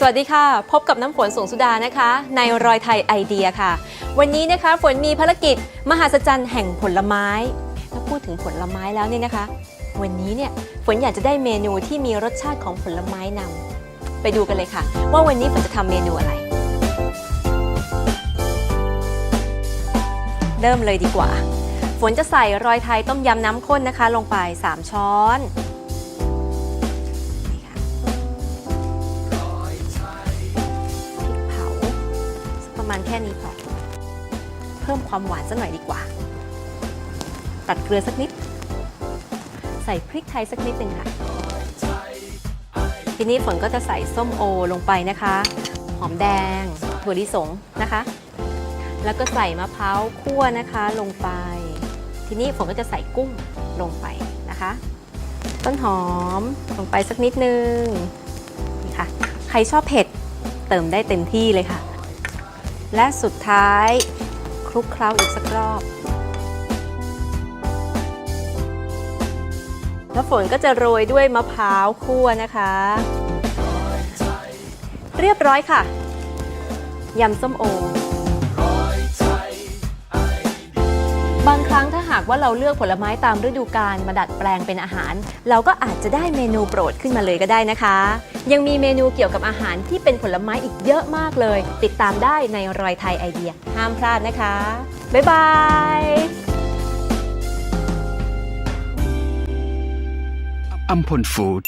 สวัสดีค่ะ พบกับน้ำฝนสงสุดานะคะ ในรอยไทยไอเดียค่ะ วันนี้นะคะฝนมีภารกิจมหัศจรรย์แห่งผลไม้ถ้าพูดถึงผลไม้แล้วเนี่ยนะคะ วันนี้เนี่ยฝนอยากจะได้เมนูที่มีรสชาติของผลไม้นำไปดูกันเลยค่ะ ว่าวันนี้ฝนจะทำเมนูอะไร เริ่มเลยดีกว่า ฝนจะใส่รอยไทยต้มยำน้ำข้นนะคะ ลงไป 3 ช้อน ประมาณแค่นี้พอ เพิ่มความหวานสักหน่อยดีกว่า ตัดเกลือสักนิด ใส่พริกไทยสักนิดหนึ่งค่ะ ทีนี้ฝนก็จะใส่ส้มโอลงไปนะคะ หอมแดง ถั่วลิสงนะคะ แล้วก็ใส่มะพร้าวคั่วนะคะลงไป ทีนี้ฝนก็จะใส่กุ้งลงไปนะคะ ต้นหอมลงไปสักนิดนึงนี่ค่ะ ใครชอบเผ็ดเติมได้เต็มที่เลยค่ะ และสุดท้ายคลุกเคล้าอีกสักรอบ แล้วฝนก็จะโรยด้วยมะพร้าวคั่วนะคะ เรียบร้อยค่ะ ยำส้มโอบางครั้งถ้าหากว่าเราเลือกผลไม้ตามฤดูกาลมาดัดแปลงเป็นอาหาร เราก็อาจจะได้เมนูโปรดขึ้นมาเลยก็ได้นะคะ ยังมีเมนูเกี่ยวกับอาหารที่เป็นผลไม้อีกเยอะมากเลย ติดตามได้ในรอยไทยไอเดีย ห้ามพลาดนะคะ บ๊ายบายอัมพลฟู้ด